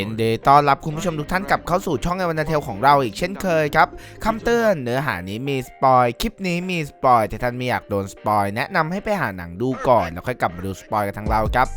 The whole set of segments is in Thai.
ินดีต้อนรับคุณผู้ชมทุกท่านกลับเข้าสู่ช่องไอวันเทลของเราอีกเช่นเคยครับคำเตือนเนื้อหานี้มีสปอยคลิปนี้มีสปอยแต่ท่านไม่อยากโดนสปอยแนะนำให้ไปหาหนังดูก่อนแล้วค่อยกลับมาดูสปอยกันทางเราครับ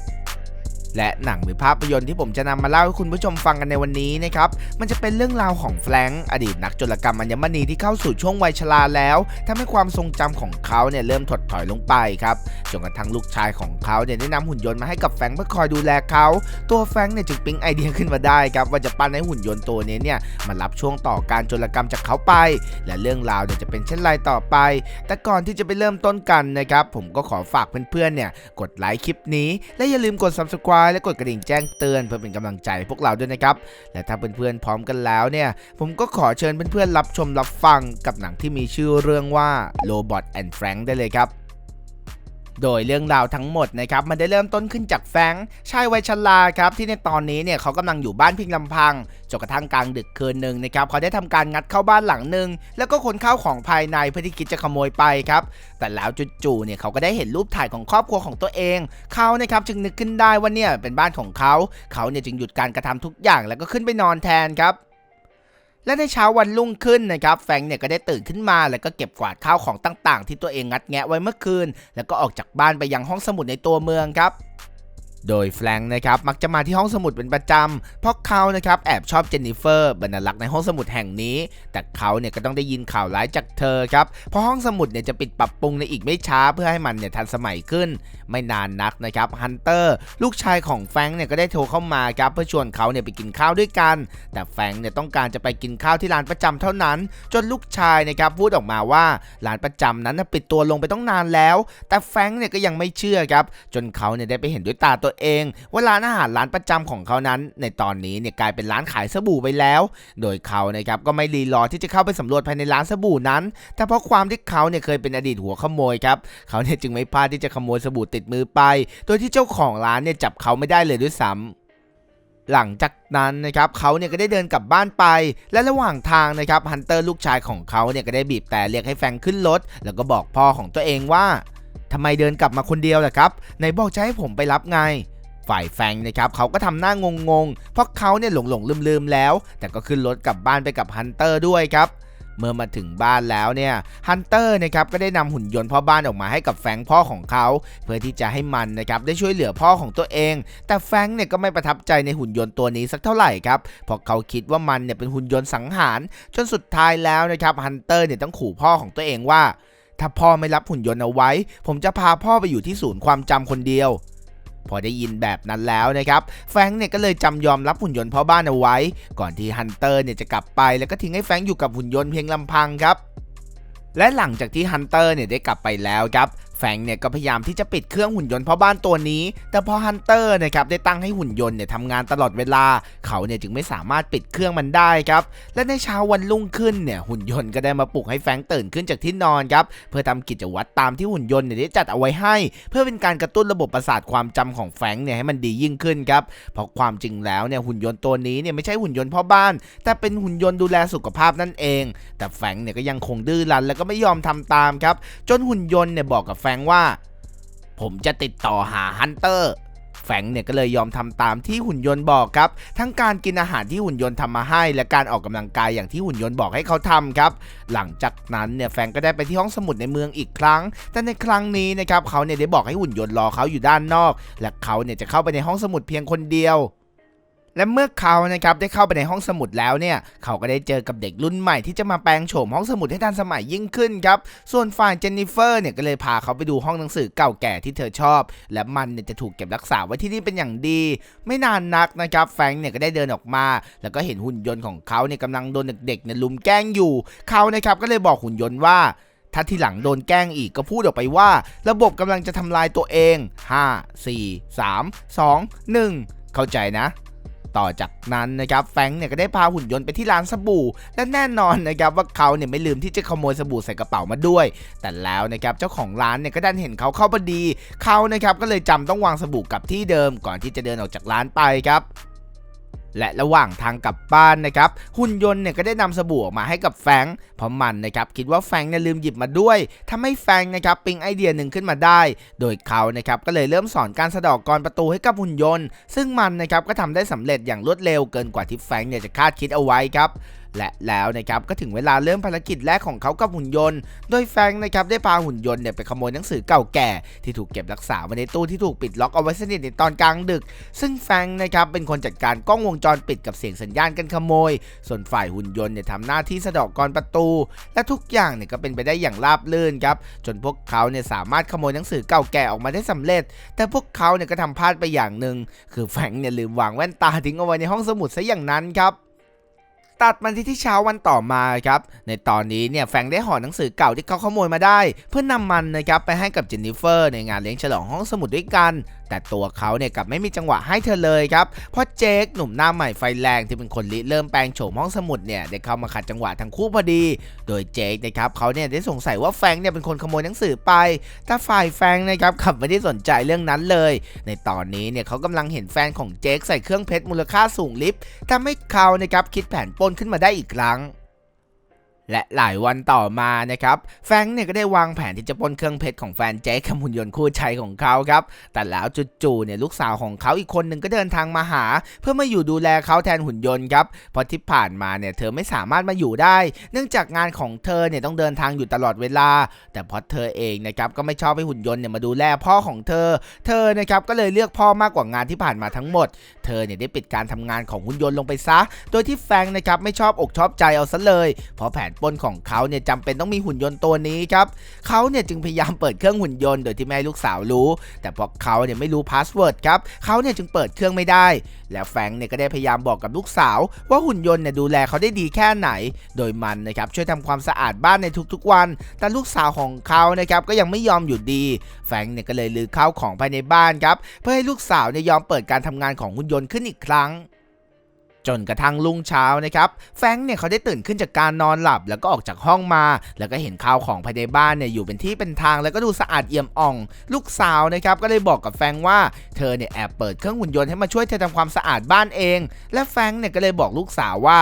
และหนังหรือภาพยนตร์ที่ผมจะนำมาเล่าให้คุณผู้ชมฟังกันในวันนี้นะครับ มันจะเป็นเรื่องราวของแฟรงค์อดีตนักโจรกรรมอัญมณีที่เข้าสู่ช่วงวัยชราแล้วทำให้ความทรงจำของเขาเนี่ยเริ่มถดถอยลงไปครับ จนกระทั่งลูกชายของเขาเนี่ยได้นำหุ่นยนต์มาให้กับแฟรงค์เพื่อคอยดูแลเขา ตัวแฟรงค์เนี่ยจึงปิ๊งไอเดียขึ้นมาได้ครับว่าจะปั้นให้หุ่นยนต์ตัวนี้เนี่ยมารับช่วงต่อการโจรกรรมจากเขาไป และเรื่องราวเนี่ยจะเป็นเช่นไรต่อไป แต่ก่อนที่จะไปเริ่มต้นกันนะครับผมก็ขอฝากเพื่อนๆเนี่ยกดไลค์คลิปนี้ และอย่าลืมกด subscribe และกดกระดิ่งแจ้งเตือนเพื่อเป็นกำลังใจพวกเราด้วยนะครับ และถ้าเพื่อนๆพร้อมกันแล้วเนี่ย ผมก็ขอเชิญเพื่อนๆรับชมรับฟังกับหนังที่มีชื่อเรื่องว่า Robot and Frank ได้เลยครับ โดยเรื่องราวทั้งหมดนะครับมันได้เริ่มต้นขึ้นจากแฟงชายวัยชราครับที่ในตอนนี้เนี่ยเขากำลังอยู่บ้านเพียงลำพังจนกระทั่งกลางดึกคืนหนึ่งนะครับเขาได้ทำการงัดเข้าบ้านหลังหนึ่งแล้วก็ขนข้าวของภายในเพื่อที่คิดจะขโมยไปครับแต่แล้วจู่ๆเนี่ยเขาก็ได้เห็นรูปถ่ายของครอบครัวของตัวเองเขานะครับจึงนึกขึ้นได้ว่าเนี่ยเป็นบ้านของเขาเขาเนี่ยจึงหยุดการกระทำทุกอย่างแล้วก็ขึ้นไปนอนแทนครับ และในเช้าวันรุ่งขึ้นนะครับแฟงเนี่ยก็ได้ตื่นขึ้นมา แล้วก็เก็บกวาดข้าวของต่างๆ ที่ตัวเองงัดแงะไว้เมื่อคืน แล้วก็ออกจากบ้านไปยังห้องสมุดในตัวเมืองครับ โดยแฟรงค์นะครับมักจะมาที่ห้องสมุดเป็นประจำเพราะเขานะครับแอบชอบเจนนิเฟอร์บรรลักษ์ในห้องสมุดแห่งนี้ แต่เขาเนี่ยก็ต้องได้ยินข่าวร้ายจากเธอครับเพราะห้องสมุดเนี่ยจะปิดปรับปรุงในอีกไม่ช้าเพื่อให้มันเนี่ยทันสมัยขึ้น ไม่นานนักนะครับฮันเตอร์ลูกชายของแฟรงค์เนี่ยก็ได้โทรเข้ามาครับเพื่อชวนเขาเนี่ยไปกินข้าวด้วยกัน แต่แฟรงค์เนี่ยต้องการจะไปกินข้าวที่ร้านประจำเท่านั้น จนลูกชายนะครับพูดออกมาว่าร้านประจำนั้นปิดตัวลงไปต้องนานแล้ว แต่แฟรงค์เนี่ยก็ยังไม่เชื่อครับจนเขาเนี่ยได้ไปเห็นด้วยตาตัวเองว่าร้านอาหารร้านประจำของเขานั้น ในตอนนี้เนี่ยกลายเป็นร้านขายสบู่ไปแล้ว โดยเขานะครับก็ไม่รีรอที่จะเข้าไปสำรวจภายในร้านสบู่นั้น แต่เพราะความที่เขาเนี่ยเคยเป็นอดีตหัวขโมยครับเขาเนี่ยจึงไม่พลาดที่จะขโมยสบู่ติดมือไป โดยที่เจ้าของร้านเนี่ยจับเขาไม่ได้เลยด้วยซ้ำหลังจากนั้นนะครับเขาเนี่ยก็ได้เดินกลับบ้านไป และระหว่างทางนะครับฮันเตอร์ลูกชายของเขาเนี่ยก็ได้บีบแต่เรียกให้แฟรงขึ้นรถ แล้วก็บอกพ่อของตัวเองว่า ทำไมเดินกลับมาคนเดียวล่ะครับไหนบอกจะให้ผมไปรับไง ฝ่ายแฟงนะครับเขาก็ทำหน้างงๆ เพราะเขาเนี่ยหลงหลงลืมลืมๆแล้ว แต่ก็ขึ้นรถกลับบ้านไปกับฮันเตอร์ด้วยครับเมื่อมาถึงบ้านแล้วเนี่ยฮันเตอร์นะครับก็ได้นำหุ่นยนต์พ่อบ้านออกมาให้กับแฟงพ่อของเขา เพื่อที่จะให้มันนะครับได้ช่วยเหลือพ่อของตัวเอง แต่แฟงเนี่ยก็ไม่ประทับใจในหุ่นยนต์ตัวนี้สักเท่าไหร่ครับเพราะเขาคิดว่ามันเนี่ยเป็นหุ่นยนต์สังหาร จนสุดท้ายแล้วนะครับฮันเตอร์เนี่ยต้องขู่พ่อของตัวเองว่า ถ้าพ่อไม่รับหุ่นยนต์เอาไว้ ผมจะพาพ่อไปอยู่ที่ศูนย์ความจำคนเดียว พอได้ยินแบบนั้นแล้วนะครับ แฟงเนี่ยก็เลยจำยอมรับหุ่นยนต์พ่อบ้านเอาไว้ ก่อนที่ฮันเตอร์เนี่ยจะกลับไป แล้วก็ทิ้งให้แฟงอยู่กับหุ่นยนต์เพียงลำพังครับและหลังจากที่ฮันเตอร์เนี่ยได้กลับไปแล้วครับ ฟงเนี่ยก็พยายามที่จะปิดเครื่องหุ่นยนต์พ่อบ้านตัวนี้ แต่พอฮันเตอร์นะครับได้ตั้งให้หุ่นยนต์เนี่ยทำงานตลอดเวลา เขาเนี่ยจึงไม่สามารถปิดเครื่องมันได้ครับและในเช้าวันรุ่งขึ้นเนี่ยหุ่นยนต์ก็ได้มาปลุกให้แฟงตื่นขึ้นจากที่นอนครับเพื่อทำกิจวัตรตามที่หุ่นยนต์เนี่ยได้จัดเอาไว้ให้ เพื่อเป็นการกระตุ้นระบบประสาทความจำของแฟงเนี่ยให้มันดียิ่งขึ้นครับเพราะความจริงแล้วเนี่ยหุ่นยนต์ตัวนี้เนี่ยไม่ใช่หุ่นยนต์พ่อบ้าน แต่เป็นหุ่นยนต์ดูแลสุขภาพนั่นเอง แต่แฟงเนี่ยก็ยังคงดื้อรั้นแล้วก็ไม่ยอมทำตามครับจนหุ่นยนต์เนี่ยบอกกับแฟงว่า ผมจะติดต่อหาฮันเตอร์แฟงเนี่ยก็เลยยอมทำตามที่หุ่นยนต์บอกครับ ทั้งการกินอาหารที่หุ่นยนต์ทำมาให้ และการออกกำลังกายอย่างที่หุ่นยนต์บอกให้เขาทำครับ หลังจากนั้นเนี่ยแฟงก็ได้ไปที่ห้องสมุดในเมืองอีกครั้ง แต่ในครั้งนี้นะครับเขาเนี่ยได้บอกให้หุ่นยนต์รอเขาอยู่ด้านนอก และเขาเนี่ยจะเข้าไปในห้องสมุดเพียงคนเดียว และเมื่อเขานะครับได้เข้าไปในห้องสมุดแล้วเนี่ยเขาก็ได้เจอกับเด็กรุ่นใหม่ที่จะมาแปลงโฉมห้องสมุดให้ทันสมัยยิ่งขึ้นครับส่วนฝ่ายเจนนิเฟอร์เนี่ยก็เลยพาเขาไปดูห้องหนังสือเก่าแก่ที่เธอชอบ และมันเนี่ยจะถูกเก็บรักษาไว้ที่นี่เป็นอย่างดี ไม่นานนักนะครับแฟงค์เนี่ยก็ได้เดินออกมา แล้วก็เห็นหุ่นยนต์ของเขาเนี่ยกำลังโดนเด็กๆเนี่ยลุมแกล้งอยู่ เขานะครับก็เลยบอกหุ่นยนต์ว่าถ้าทีหลังโดนแกล้งอีกก็พูดออกไปว่า ระบบกำลังจะทำลายตัวเอง 5 4 3 2 1 เข้าใจนะ ต่อจากนั้นนะครับแฟงเนี่ยก็ได้พาหุ่นยนต์ไปที่ร้านสบู่ และแน่นอนนะครับว่าเขาเนี่ยไม่ลืมที่จะขโมยสบู่ใส่กระเป๋ามาด้วย แต่แล้วนะครับเจ้าของร้านเนี่ยก็ดันเห็นเขาเข้าพอดี เขานะครับก็เลยจำต้องวางสบู่กลับที่เดิมก่อนที่จะเดินออกจากร้านไปครับ และระหว่างทางกลับบ้านนะครับหุ่นยนต์เนี่ยก็ได้นำสบู่ออกมาให้กับแฟงเพราะมันนะครับคิดว่าแฟงเนี่ยลืมหยิบมาด้วยทำให้แฟงนะครับปิ๊งไอเดียหนึ่งขึ้นมาได้ โดยเขานะครับก็เลยเริ่มสอนการสะดอกกรประตูให้กับหุ่นยนต์ ซึ่งมันนะครับก็ทำได้สำเร็จอย่างรวดเร็วเกินกว่าที่แฟงเนี่ยจะคาดคิดเอาไว้ครับ และแล้วนะครับก็ถึงเวลาเริ่มภารกิจแรกของเขากับหุ่นยนต์ โดยแฟงนะครับได้พาหุ่นยนต์เนี่ยไปขโมยหนังสือเก่าแก่ ที่ถูกเก็บรักษาไว้ในตู้ที่ถูกปิดล็อกเอาไว้สนิทในตอนกลางดึก ซึ่งแฟงนะครับเป็นคนจัดการกล้องวงจรปิดกับเสียงสัญญาณการขโมย ส่วนฝ่ายหุ่นยนต์เนี่ยทำหน้าที่สะดอกกรประตู และทุกอย่างเนี่ยก็เป็นไปได้อย่างราบรื่นครับจนพวกเขาเนี่ยสามารถขโมยหนังสือเก่าแก่ออกมาได้สำเร็จ แต่พวกเขาเนี่ยก็ทำพลาดไปอย่างหนึ่งคือแฟงเนี่ยลืมวางแว่นตาทิ้งเอาไว้ในห้องสมุดซะอย่างนั้นครับ ตัดมาที่ที่เช้าวันต่อมาครับ ในตอนนี้เนี่ยแฟงได้ห่อหนังสือเก่าที่เขาขโมยมาได้ เพื่อนนำมันนะครับไปให้กับเจนนิเฟอร์ในงานเลี้ยงฉลองห้องสมุดด้วยกัน แต่ตัวเขาเนี่ยกับไม่มีจังหวะให้เธอเลยครับ เพราะเจคหนุ่มหน้าใหม่ไฟแรงที่เป็นคนริเริ่มแปลงโฉมห้องสมุดเนี่ยได้เข้ามาขัดจังหวะทั้งคู่พอดี โดยเจคนะครับเขาเนี่ยได้สงสัยว่าแฟงเนี่ยเป็นคนขโมยหนังสือไปแต่ฝ่ายแฟงนะครับกลับไม่ได้สนใจเรื่องนั้นเลย ในตอนนี้เนี่ยเขากำลังเห็นแฟนของเจคใส่เครื่องเพชรมูลค่าสูงลิฟต์ทำให้เขานะครับคิดแผนปนขึ้นมาได้อีกครั้ง และหลายวันต่อมานะครับ แฟงเนี่ยก็ได้วางแผนที่จะปล้นเครื่องเพชรของแฟนเจคหุ่นยนต์คู่ใจของเขาครับ แต่แล้วจู่ๆเนี่ยลูกสาวของเขาอีกคนหนึ่งก็เดินทางมาหา เพื่อมาอยู่ดูแลเขาแทนหุ่นยนต์ครับเพราะที่ผ่านมาเนี่ยเธอไม่สามารถมาอยู่ได้ เนื่องจากงานของเธอเนี่ยต้องเดินทางอยู่ตลอดเวลา แต่พราะเธอเองนะครับก็ไม่ชอบให้หุ่นยนต์เนี่ยมาดูแลพ่อของเธอ เธอนะครับก็เลยเลือกพ่อมากกว่างานที่ผ่านมาทั้งหมด เธอเนี่ยได้ปิดการทำงานของหุ่นยนต์ลงไปซะ โดยที่แฟงนะครับไม่ชอบอกชอบใจเอาซะเลยเพราะแผนปล้นของเขาเนี่ยจำเป็นต้องมีหุ่นยนต์ตัวนี้ครับเขาเนี่ยจึงพยายามเปิดเครื่องหุ่นยนต์โดยที่ไม่ลูกสาวรู้ แต่พอเขาเนี่ยไม่รู้พาสเวิร์ดครับเขาเนี่ยจึงเปิดเครื่องไม่ได้ แล้วแฟงเนี่ยก็ได้พยายามบอกกับลูกสาว ว่าหุ่นยนต์เนี่ยดูแลเขาได้ดีแค่ไหน โดยมันนะครับช่วยทำความสะอาดบ้านในทุกๆวัน แต่ลูกสาวของเขานะครับก็ยังไม่ยอมหยุดดี แฟงเนี่ยก็เลยลือข้าวของภายในบ้านครับเพื่อให้ลูกสาวเนี่ยยอมเปิดการทำงานของหุ่นยนต์ขึ้นอีกครั้ง จนกระทั่งรุ่งเช้านะครับ แฟงเนี่ยเขาได้ตื่นขึ้นจากการนอนหลับ แล้วก็ออกจากห้องมา แล้วก็เห็นข้าวของภายในบ้านเนี่ยอยู่เป็นที่เป็นทาง แล้วก็ดูสะอาดเอี่ยมอ่อง ลูกสาวนะครับก็เลยบอกกับแฟงว่าเธอเนี่ยแอบเปิดเครื่องหุ่นยนต์ให้มาช่วยเธอทำความสะอาดบ้านเอง และแฟงเนี่ยก็เลยบอกลูกสาวว่า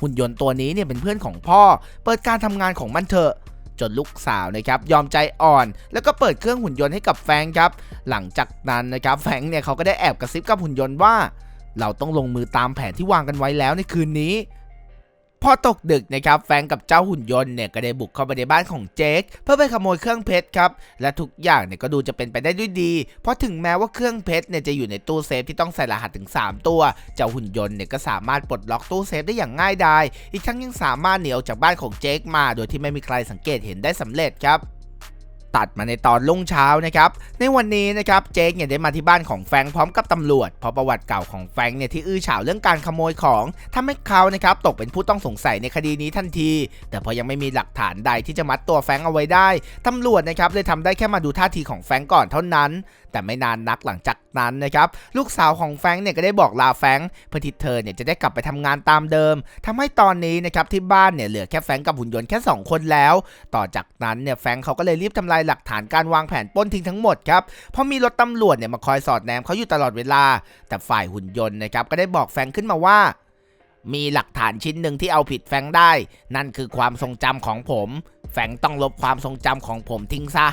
หุ่นยนต์ตัวนี้เนี่ยเป็นเพื่อนของพ่อ เปิดการทำงานของมันเถอะจนลูกสาวนะครับยอมใจอ่อน แล้วก็เปิดเครื่องหุ่นยนต์ให้กับแฟงครับ หลังจากนั้นนะครับแฟงเนี่ยเขาก็ได้แอบกระซิบกับหุ่นยนต์ว่า เราต้องลงมือตามแผนที่วางกันไว้แล้วในคืนนี้ พอตกดึกนะครับแฟงกับเจ้าหุ่นยนต์เนี่ยก็ได้บุกเข้าไปในบ้านของเจคเพื่อไปขโมยเครื่องเพชรครับและทุกอย่างเนี่ยก็ดูจะเป็นไปได้ด้วยดี เพราะถึงแม้ว่าเครื่องเพชรเนี่ยจะอยู่ในตู้เซฟที่ต้องใส่รหัสถึง 3 ตัว เจ้าหุ่นยนต์เนี่ยก็สามารถปลดล็อกตู้เซฟได้อย่างง่ายดายอีกทั้งยังสามารถหนีออกจากบ้านของเจคมา โดยที่ไม่มีใครสังเกตเห็นได้สำเร็จครับ ตัดมาในตอนรุ่งเช้านะครับในวันนี้นะครับเจคเนี่ยได้มาที่บ้านของแฟงพร้อมกับตำรวจเพราะประวัติเก่าของแฟงเนี่ยที่อื้อฉาวเรื่องการขโมยของทำให้เขานะครับตกเป็นผู้ต้องสงสัยในคดีนี้ทันที แต่พอยังไม่มีหลักฐานใดที่จะมัดตัวแฟงเอาไว้ได้ตำรวจนะครับเลยทำได้แค่มาดูท่าทีของแฟงก่อนเท่านั้นแต่ไม่นานนักหลังจากนั้นนะครับลูกสาวของแฟงเนี่ยก็ได้บอกลาแฟงเพื่อที่เธอเนี่ยจะได้กลับไปทำงานตามเดิมทำให้ตอนนี้นะครับที่บ้านเนี่ยเหลือแค่แฟงกับหุ่นยนต์แค่สองคนแล้ว ต่อจากนั้นเนี่ยแฟงเขาก็เลยรีบทำลายหลักฐานการวางแผนปล้นทิ้งทั้งหมดครับเพราะมีรถตำรวจเนี่ยมาคอยสอดแนมเขาอยู่ตลอดเวลา แต่ฝ่ายหุ่นยนต์นะครับก็ได้บอกแฟงขึ้นมาว่ามีหลักฐานชิ้นหนึ่งที่เอาผิดแฟงได้ นั่นคือความทรงจำของผม แฟงต้องลบความทรงจำของผมทิ้งซะ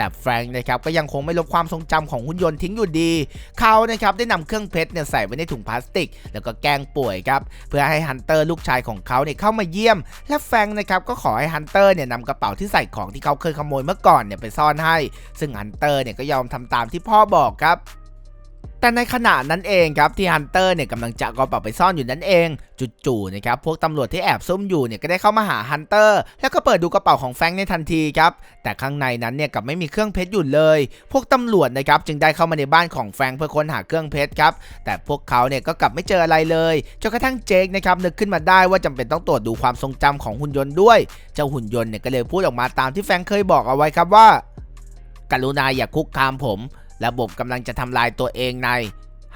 แต่แฟรงค์นะครับก็ยังคงไม่ลบความทรงจำของหุ่นยนต์ทิ้งอยู่ดี เขานะครับได้นำเครื่องเพชรเนี่ยใส่ไว้ในถุงพลาสติก แล้วก็แกล้งป่วยครับเพื่อให้ฮันเตอร์ลูกชายของเขาเนี่ยเข้ามาเยี่ยม และแฟรงค์นะครับก็ขอให้ฮันเตอร์เนี่ยนำกระเป๋าที่ใส่ของที่เขาเคยขโมยเมื่อก่อนเนี่ยไปซ่อนให้ ซึ่งฮันเตอร์เนี่ยก็ยอมทำตามที่พ่อบอกครับ แต่ในขณะนั้นเองครับที่ฮันเตอร์เนี่ยกำลังจะเอากระเป๋าไปซ่อนอยู่นั่นเองจู่ๆนะครับพวกตำรวจที่แอบซุ่มอยู่เนี่ยก็ได้เข้ามาหาฮันเตอร์แล้วก็เปิดดูกระเป๋าของแฟงในทันทีครับแต่ข้างในนั้นเนี่ยกับไม่มีเครื่องเพชรอยู่เลย พวกตำรวจนะครับจึงได้เข้ามาในบ้านของแฟงเพื่อค้นหาเครื่องเพชรครับแต่พวกเขาเนี่ยก็กลับไม่เจออะไรเลยจนกระทั่งเจคนะครับนึกขึ้นมาได้ว่าจำเป็นต้องตรวจดูความทรงจำของหุ่นยนต์ด้วย เจ้าหุ่นยนต์เนี่ยก็เลยพูดออกมาตามที่แฟงเคยบอกเอาไว้ครับว่า กรุณาอย่าคุกคามผม ระบบกำลังจะทำลายตัวเองใน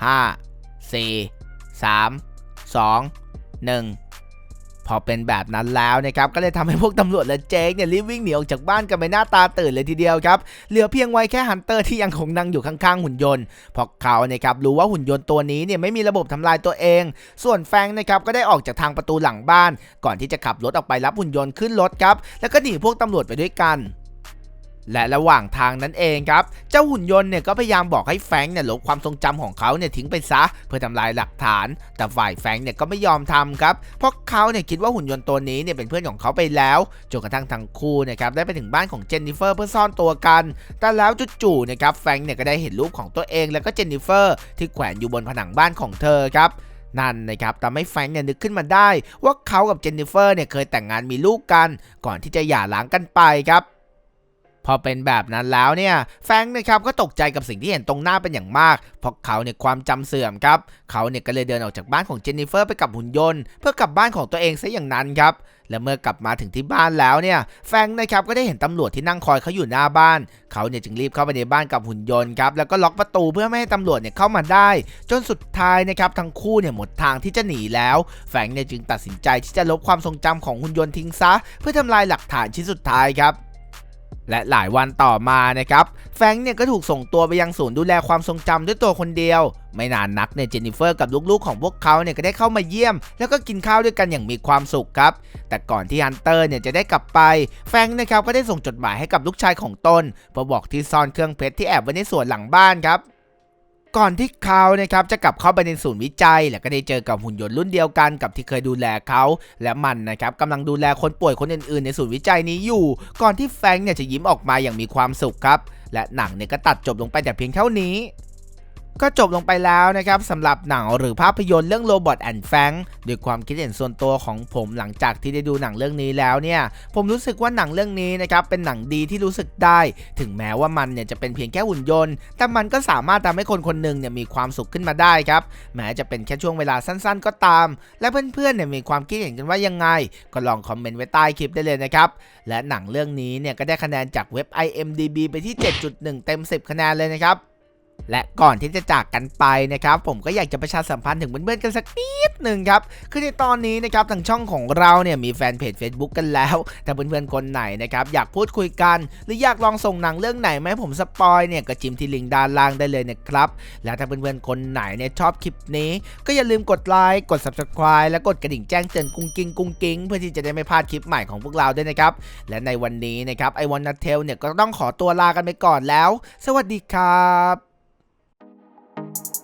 5 4 3 2 1 พอเป็นแบบนั้นแล้วนะครับ ก็เลยทำให้พวกตำรวจและเจคเนี่ยรีบวิ่งหนีออกจากบ้านกันไปหน้าตาตื่นเลยทีเดียวครับ เหลือเพียงไว้แค่ฮันเตอร์ที่ยังคงนั่งอยู่ข้างๆหุ่นยนต์เพราะเขานะครับรู้ว่าหุ่นยนต์ตัวนี้เนี่ยไม่มีระบบทำลายตัวเอง ส่วนแฟงนะครับก็ได้ออกจากทางประตูหลังบ้าน ก่อนที่จะขับรถออกไปรับหุ่นยนต์ขึ้นรถครับ แล้วก็หนีพวกตำรวจไปด้วยกัน และระหว่างทางนั้นเองครับ เจ้าหุ่นยนต์เนี่ยก็พยายามบอกให้แฟงเนี่ยลบความทรงจำของเขาเนี่ยทิ้งไปซะ เพื่อทำลายหลักฐาน แต่ฝ่ายแฟงเนี่ยก็ไม่ยอมทำครับ เพราะเขาเนี่ยคิดว่าหุ่นยนต์ตัวนี้เนี่ยเป็นเพื่อนของเขาไปแล้ว จนกระทั่งทั้งคู่นะครับได้ไปถึงบ้านของเจนนิเฟอร์เพื่อซ่อนตัวกัน แต่แล้วจู่ๆนะครับแฟงเนี่ยก็ได้เห็นรูปของตัวเองแล้วก็เจนนิเฟอร์ที่แขวนอยู่บนผนังบ้านของเธอครับนั่นนะครับทำให้แฟงเนี่ยนึกขึ้นมาได้ ว่าเขากับเจนนิเฟอร์เนี่ยเคยแต่งงานมีลูกกัน ก่อนที่จะหย่าร้างกันไปครับ พอเป็นแบบนั้นแล้วเนี่ยแฟงนะครับก็ตกใจกับสิ่งที่เห็นตรงหน้าเป็นอย่างมาก เพราะเขาเนี่ยความจำเสื่อมครับ เขาเนี่ยก็เลยเดินออกจากบ้านของเจนนิเฟอร์ไปกับหุ่นยนต์เพื่อกลับบ้านของตัวเองซะอย่างนั้นครับและเมื่อกลับมาถึงที่บ้านแล้วเนี่ย แฟงนะครับก็ได้เห็นตำรวจที่นั่งคอยเขาอยู่หน้าบ้าน เขาเนี่ยจึงรีบเข้าไปในบ้านกับหุ่นยนต์ครับแล้วก็ล็อกประตูเพื่อไม่ให้ตำรวจเนี่ยเข้ามาได้ จนสุดท้ายนะครับทั้งคู่เนี่ยหมดทางที่จะหนีแล้ว แฟงเนี่ยจึงตัดสินใจที่จะลบความทรงจำของหุ่นยนต์ทิ้งซะ เพื่อทำลายหลักฐานชิ้นสุดท้ายครับ และหลายวันต่อมานะครับแฟงเนี่ยก็ถูกส่งตัวไปยังศูนย์ดูแลความทรงจำด้วยตัวคนเดียว ไม่นานนักเนี่ยเจนนิเฟอร์กับลูกๆของพวกเขาเนี่ยก็ได้เข้ามาเยี่ยม แล้วก็กินข้าวด้วยกันอย่างมีความสุขครับ แต่ก่อนที่ฮันเตอร์เนี่ยจะได้กลับไป แฟงนะครับก็ได้ส่งจดหมายให้กับลูกชายของตนเพื่อบอกที่ซ่อนเครื่องเพชรที่แอบไว้ในสวนหลังบ้านครับ ก่อนที่เขานะครับจะกลับเข้าไปในศูนย์วิจัย และก็ได้เจอกับหุ่นยนต์รุ่นเดียวกันกับที่เคยดูแลเขาและมันนะครับกำลังดูแลคนป่วยคนอื่นๆ ในศูนย์วิจัยนี้อยู่ ก่อนที่แฟงเนี่ยจะยิ้มออกมาอย่างมีความสุขครับและหนังเนี่ยก็ตัดจบลงไปแต่เพียงเท่านี้ ก็จบลงไปแล้วนะครับสำหรับหนังหรือภาพยนตร์เรื่อง Robot and Frank ด้วยความคิดเห็นส่วนตัวของผมหลังจากที่ได้ดูหนังเรื่องนี้แล้วเนี่ย ผมรู้สึกว่าหนังเรื่องนี้นะครับเป็นหนังดีที่รู้สึกได้ ถึงแม้ว่ามันเนี่ยจะเป็นเพียงแค่หุ่นยนต์ แต่มันก็สามารถทำให้คนคนหนึ่งเนี่ยมีความสุขขึ้นมาได้ครับแม้จะเป็นแค่ช่วงเวลาสั้นๆ ก็ตาม และเพื่อนๆเนี่ยมีความคิดเห็นกันว่ายังไง ก็ลองคอมเมนต์ไว้ใต้คลิปได้เลยนะครับและหนังเรื่องนี้เนี่ยก็ได้คะแนนจากเว็บ IMDB ไปที่ 7.1 เต็ม 10 คะแนนเลยนะครับ และก่อนที่จะจากกันไปนะครับผมก็อยากจะประชาสัมพันธ์ถึงเพื่อนๆกันสักนิดหนึ่งครับคือในตอนนี้นะครับทางช่องของเราเนี่ยมีแฟนเพจ Facebook กันแล้ว แต่เพื่อนๆคนไหนนะครับอยากพูดคุยกัน หรืออยากลองส่งหนังเรื่องไหนมาให้ผมสปอยเนี่ยก็จิ้มที่ลิงก์ด้านล่างได้เลยนะครับและถ้าเพื่อนๆคนไหนเนี่ยชอบคลิปนี้ ก็อย่าลืมกดไลค์กด Subscribe และกดกระดิ่งแจ้งเตือนกุ้งกิ้งกุ้งกิ้งเพื่อที่จะได้ไม่พลาดคลิปใหม่ของพวกเราด้วยนะครับและในวันนี้นะครับไอวอนนัทเทลเนี่ยก็ต้องขอตัวลากันไปก่อนแล้ว สวัสดีครับ thank you